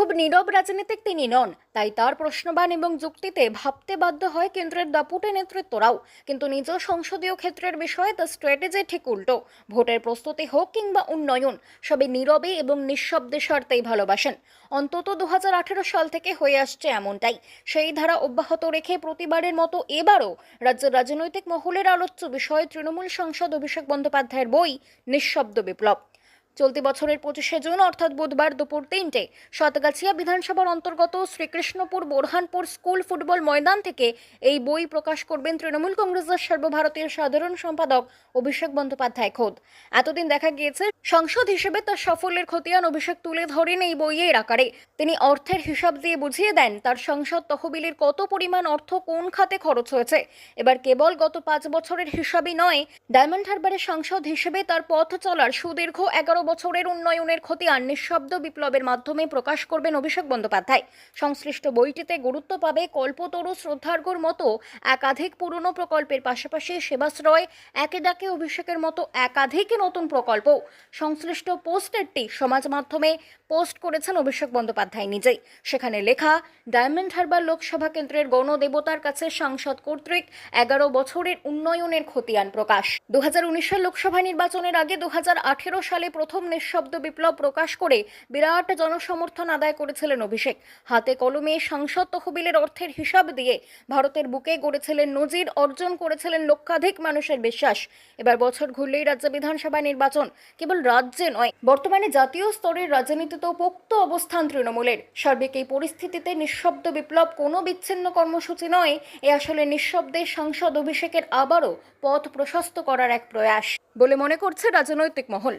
খুব নীরব রাজনীতিক তিনি নন, তাই তার প্রশ্নবান এবং যুক্তিতে ভাবতে বাধ্য হয় কেন্দ্রের দাপুটে নেতৃত্বরাও। কিন্তু নিজ সংসদীয় ক্ষেত্রের বিষয়ে তার স্ট্র্যাটেজি ঠিক উল্টো। ভোটের প্রস্তুতি হোক কিংবা উন্নয়ন সবে নীরবে এবং নিঃশব্দে সারতেই ভালোবাসেন। অন্তত দু হাজার আঠারো সাল থেকে হয়ে আসছে এমনটাই। সেই ধারা অব্যাহত রেখে প্রতিবারের মতো এবারও রাজ্যের রাজনৈতিক মহলের আলোচ্য বিষয়ে তৃণমূল সাংসদ অভিষেক বন্দ্যোপাধ্যায়ের বই নিঃশব্দ বিপ্লব। চলতি বছরের পঁচিশে জুন, অর্থাৎ বুধবার দুপুর তিনটে, সাতগাছিয়া বিধানসভার অন্তর্গত শ্রীকৃষ্ণপুর বোরহানপুর স্কুল ফুটবল ময়দান থেকে এই বই প্রকাশ করবেন তৃণমূল কংগ্রেসের সর্বভারতীয় সাধারণ সম্পাদক অভিষেক বন্দ্যোপাধ্যায় খোদ। এতদিন দেখা গিয়েছে, সংসদ হিসেবে তার সাফল্যের খতিয়ান অভিষেক তুলে ধরেন এই বইয়ের আকারে। তিনি অর্থের হিসাব দিয়ে বুঝিয়ে দেন, তার সংসদ তহবিলের কত পরিমাণ অর্থ কোন খাতে খরচ হয়েছে। এবার কেবল গত পাঁচ বছরের হিসাবই নয়, ডায়মন্ড হারবারের সংসদ হিসেবে তার পথ চলার সুদীর্ঘ এগারো বছরের উন্নয়নের খতিয়ান নিঃশব্দ বিপ্লবের মাধ্যমে প্রকাশ করবেন অভিষেক বন্দ্যোপাধ্যায়। সংশ্লিষ্ট বইটিতে গুরুত্ব পাবে কল্পতরু শ্রদ্ধার্ঘর মতো একাধিক পুরনো প্রকল্পের পাশাপাশি সেবাশ্রয়, একে ডাকে অভিষেকের মতো একাধিক নতুন প্রকল্প। সংশ্লিষ্ট পোস্টারটি সমাজ মাধ্যমে পোস্ট করেছেন অভিষেক বন্দ্যোপাধ্যায় নিজেই। সেখানে লেখা, ডায়মন্ড হারবার লোকসভা কেন্দ্রের গণদেবতার কাছে সাংসদ কর্তৃক এগারো বছরের উন্নয়নের খতিয়ান প্রকাশ। দু লোকসভা নির্বাচনের আগে দু হাজার আঠেরো সালে প্রথম নিঃশব্দ বিপ্লব প্রকাশ করে বিরাট জনসমর্থন আদায় করেছিলেন অভিষেক। হাতে কলমে সংসদ তহবিলের অর্থের হিসাব দিয়ে ভারতের বুকে গড়েছিলেন নজির, অর্জন করেছিলেন লক্ষাধিক মানুষের বিশ্বাস। এবার বছর ঘুরলেই রাজ্য বিধানসভা নির্বাচন কেবল রাজ্যে নয়, বর্তমানে জাতীয় স্তরের রাজনীতিতেও পোক্ত অবস্থান তৃণমূলের। সার্বিক এই পরিস্থিতিতে নিঃশব্দ বিপ্লব কোনো বিচ্ছিন্ন কর্মসূচি নয়, এ আসলে নিঃশব্দে সাংসদ অভিষেকের আবারও পথ প্রশস্ত করার এক প্রয়াস। বলে মনে করছে রাজনৈতিক মহল।